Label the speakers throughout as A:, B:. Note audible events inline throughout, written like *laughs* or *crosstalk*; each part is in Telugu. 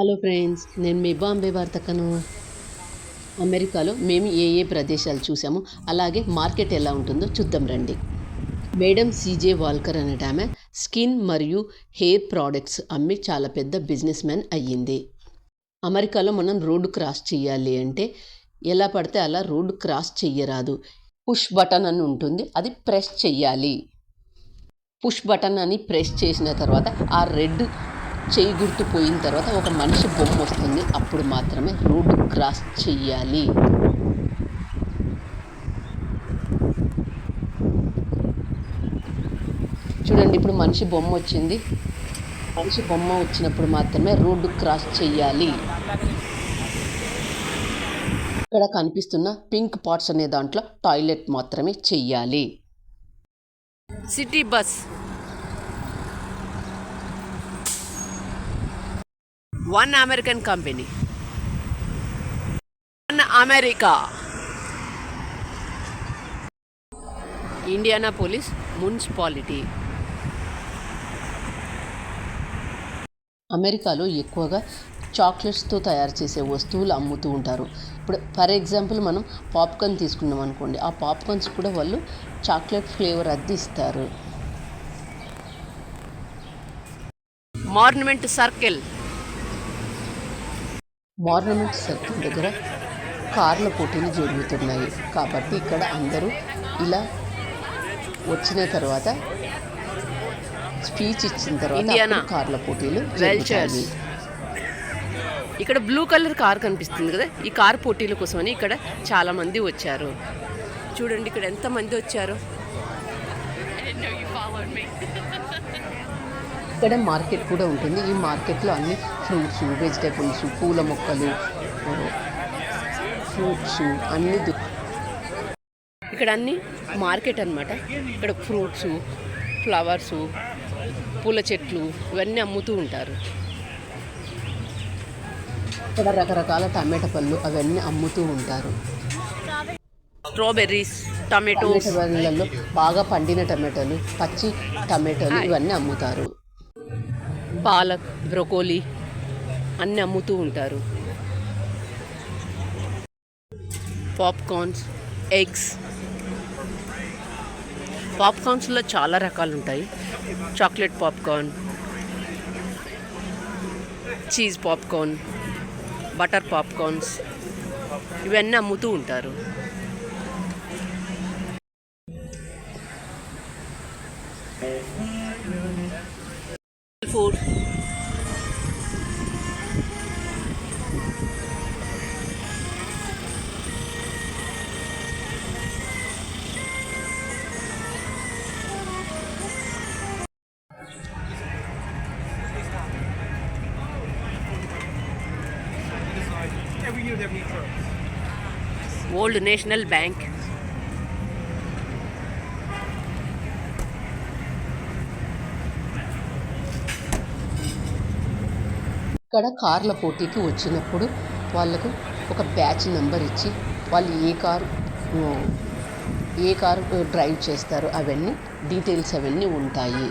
A: హలో ఫ్రెండ్స్ నేను మీ బాంబే వార్తకను అమెరికాలో మేము ఏ ఏ ప్రదేశాలు చూసామో అలాగే మార్కెట్ ఎలా ఉంటుందో చూద్దాం రండి. మేడం సీజే వాల్కర్ అనేట ఆమె స్కిన్ మరియు హెయిర్ ప్రోడక్ట్స్ అమ్మి చాలా పెద్ద బిజినెస్ మ్యాన్ అయ్యింది. అమెరికాలో మనం రోడ్డు క్రాస్ చేయాలి అంటే ఎలా పడితే అలా రోడ్డు క్రాస్ చెయ్యరాదు. పుష్ బటన్ అని ఉంటుంది అది ప్రెస్ చెయ్యాలి. పుష్ బటన్ అని ప్రెస్ చేసిన తర్వాత ఆ రెడ్ చేయి గుర్తు పోయిన తర్వాత ఒక మనిషి బొమ్మ వస్తుంది. అప్పుడు మాత్రమే రోడ్డు క్రాస్ చెయ్యాలి. చూడండి ఇప్పుడు మనిషి బొమ్మ వచ్చింది. మనిషి బొమ్మ వచ్చినప్పుడు మాత్రమే రోడ్డు క్రాస్ చెయ్యాలి. ఇక్కడ కనిపిస్తున్న పింక్ పాట్స్ అనే దాంట్లో టాయిలెట్ మాత్రమే చెయ్యాలి. City bus. One American company one America Indiana police municipality అమెరికాలో ఎక్కువగా చాక్లెట్స్తో తయారు చేసే వస్తువులు అమ్ముతూ ఉంటారు. ఇప్పుడు ఫర్ ఎగ్జాంపుల్ మనం పాప్కార్న్ తీసుకున్నాం అనుకోండి ఆ పాప్కార్న్స్ కూడా వాళ్ళు చాక్లెట్ ఫ్లేవర్ అద్దె ఇస్తారు. మార్నమెంట్ సర్కిల్ మార్నమెంట్ సర్కిల్ దగ్గర కార్ల పోటీలు జరుగుతున్నాయి. కాబట్టి ఇక్కడ అందరూ ఇలా వచ్చిన తర్వాత స్పీచ్ ఇచ్చిన తర్వాత కార్ల పోటీలు జరుగుతాయి.
B: ఇక్కడ బ్లూ కలర్ కార్ కనిపిస్తుంది కదా. ఈ కార్ పోటీల కోసమని ఇక్కడ చాలా మంది వచ్చారు. చూడండి ఇక్కడ ఎంత మంది వచ్చారు *laughs*
A: ఇక్కడ మార్కెట్ కూడా ఉంటుంది. ఈ మార్కెట్లో అన్ని ఫ్రూట్స్ వెజిటేబుల్స్ పూల మొక్కలు ఫ్రూట్స్ అన్ని
B: ఇక్కడ అన్ని మార్కెట్ అన్నమాట. ఇక్కడ ఫ్రూట్స్ ఫ్లవర్స్ పూల చెట్లు ఇవన్నీ అమ్ముతూ ఉంటారు.
A: ఇక్కడ రకరకాల టమాటా పళ్ళు అవన్నీ అమ్ముతూ ఉంటారు.
B: Strawberries tomatoes.
A: టమాటాలలో బాగా పండిన టమాటాలు పచ్చి టమాటాలు ఇవన్నీ అమ్ముతారు.
B: పాలక్ బ్రొకోలీ అన్నీ అమ్ముతూ ఉంటారు. Popcorns eggs. పాప్కార్న్స్లో చాలా రకాలు ఉంటాయి. Chocolate popcorn cheese popcorn butter popcorns ఇవన్నీ అమ్ముతూ ఉంటారు. ఫుడ్ ఓల్డ్ నేషనల్ బ్యాంక్
A: ఇక్కడ కార్ల పోటీకి వచ్చినప్పుడు వాళ్ళకు ఒక బ్యాచ్ నెంబర్ ఇచ్చి వాళ్ళు ఏ కారు ఏ కారు డ్రైవ్ చేస్తారు అవన్నీ డీటెయిల్స్ అవన్నీ ఉంటాయి.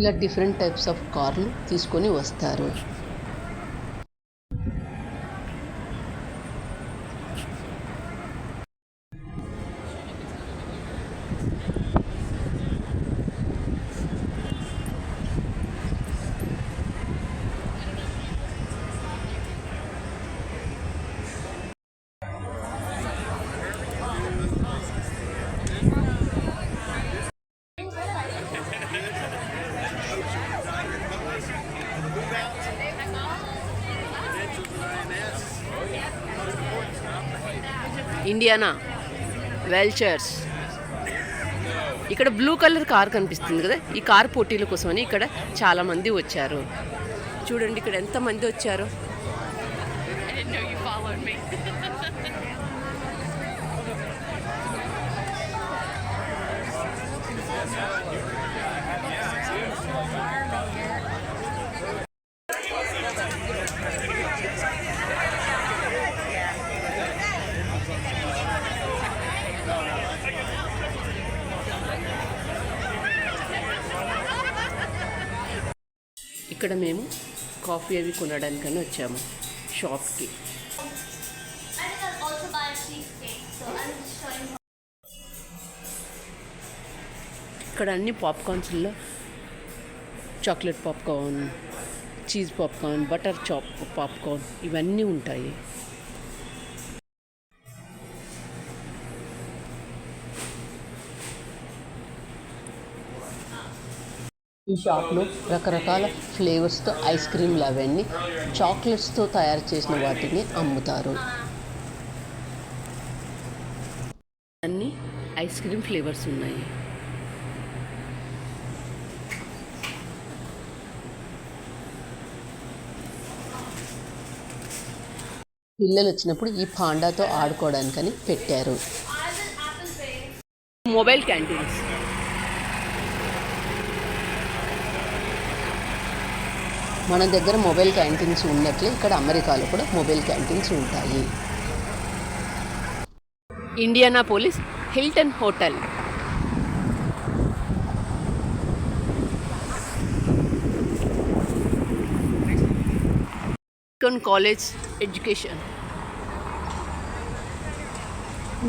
A: ఇలా డిఫరెంట్ టైప్స్ ఆఫ్ కార్లు తీసుకొని వస్తారు.
B: ఇండియానా? వెల్చర్స్ ఇక్కడ బ్లూ కలర్ కార్ కనిపిస్తుంది కదా? ఈ కార్ పోటీల కోసమని ఇక్కడ చాలా మంది వచ్చారు. చూడండి ఇక్కడ ఎంత మంది వచ్చారు *laughs* ఇక్కడ మేము కాఫీ అవి కొనడానికని వచ్చాము షాప్కి. ఇక్కడ అన్ని పాప్కార్న్స్లో chocolate popcorn cheese popcorn butter chop popcorn ఇవన్నీ ఉంటాయి.
A: ఈ షాప్లో రకరకాల ఫ్లేవర్స్తో ఐస్ క్రీమ్లు అవన్నీ చాక్లెట్స్తో తయారు చేసిన వాటిని అమ్ముతారు.
B: అన్ని ఐస్ క్రీమ్ ఫ్లేవర్స్ ఉన్నాయి.
A: పిల్లలు వచ్చినప్పుడు ఈ పాండాతో ఆడుకోవడానికని పెట్టారు.
B: Mobile canteens.
A: మన దగ్గర మొబైల్ క్యాంటీన్స్ ఉన్నట్లే ఇక్కడ అమెరికాలో కూడా మొబైల్ క్యాంటీన్స్ ఉంటాయి.
B: Indiana police? Hilton hotel. College education.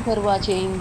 A: For watching.